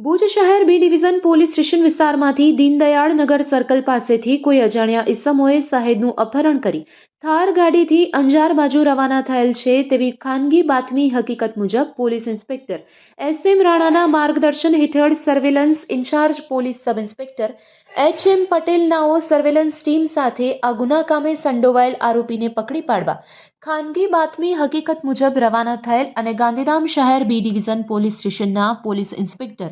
ભુજ શહેર B division police station વિસ્તારમાંથી દીનદયાળ નગર circle પાસેથી કોઈ અજાણ્યા ઇસમોએ સાહેદનું અપહરણ કરી થાર ગાડીથી અંજાર બાજુ રવાના થયેલ છે તેવી ખાનગી બાતમી હકીકત મુજબ પોલીસ ઇન્સ્પેક્ટર એસ એમ રાણાના માર્ગદર્શન હેઠળ surveillance in-charge police sub inspector H M પટેલનાઓ surveillance team સાથે આ ગુના કામે સંડોવાયેલ આરોપીને પકડી પાડવા ખાનગી બાતમી હકીકત મુજબ રવાના થયેલ અને ગાંધીધામ શહેર બી ડિવિઝન પોલીસ સ્ટેશનના પોલીસ ઇન્સ્પેક્ટર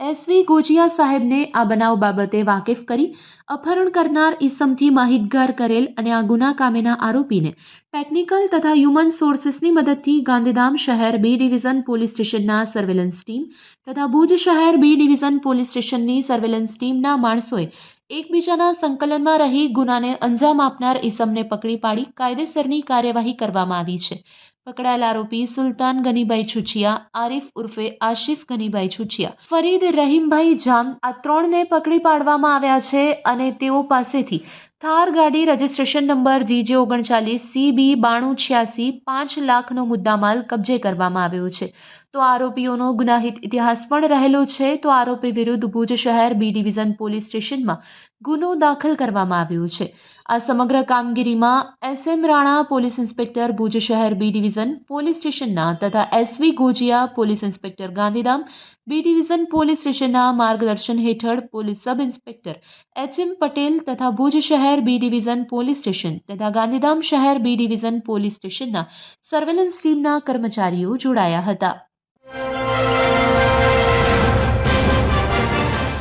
એસવી ગોજિયા સાહેબને આ બનાવ બાબતે વાકેફ કરી અપહરણ કરનાર ઈસમથી માહિતગાર કરેલ અને આ ગુના કામેના આરોપીને ટેકનિકલ તથા હ્યુમન સોર્સિસની મદદથી ગાંધીધામ શહેર બી ડિવિઝન પોલીસ સ્ટેશનના સર્વેલન્સ ટીમ તથા ભુજ શહેર બી ડિવિઝન પોલીસ સ્ટેશનની સર્વેલન્સ ટીમના માણસોએ એકબીજાના સંકલનમાં રહી ગુનાને અંજામ આપનાર ઈસમને પકડી પાડી કાયદેસરની કાર્યવાહી કરવામાં આવી છે. પકડાયેલ આરોપી સુલતાન ગનીભાઈ છુછિયા આરિફ ઉર્ફે આશિફ ગનીભાઈ છુછિયા ફરીદ રહીમભાઈ જામ આ ત્રણને પકડી પાડવામાં આવ્યા છે અને તેઓ પાસેથી થાર ગાડી રજિસ્ટ્રેશન નંબર જીજે ઓગણચાલીસ સી બી બાણું છ્યાસી પાંચ લાખનો મુદ્દામાલ કબજે કરવામાં આવ્યો છે. તો આરોપીઓનો ગુનાહિત ઇતિહાસ પણ રહેલો છે. તો આરોપી વિરુદ્ધ ભુજ શહેર બી ડિવિઝન પોલીસ સ્ટેશનમાં ગુનો દાખલ કરવામાં આવ્યો છે. આ સમગ્ર કામગીરીમાં S M Rana police inspector Bhuj શહેર બી ડિવિઝન પોલીસ સ્ટેશનના તથા SV Gojiya police inspector Gandhidham B division police સ્ટેશનના માર્ગદર્શન હેઠળ police sub inspector H M Patel તથા ભુજ શહેર બી ડિવિઝન પોલીસ સ્ટેશન તથા ગાંધીધામ શહેર બી ડિવિઝન પોલીસ સ્ટેશનના સર્વેલન્સ ટીમના કર્મચારીઓ જોડાયા હતા.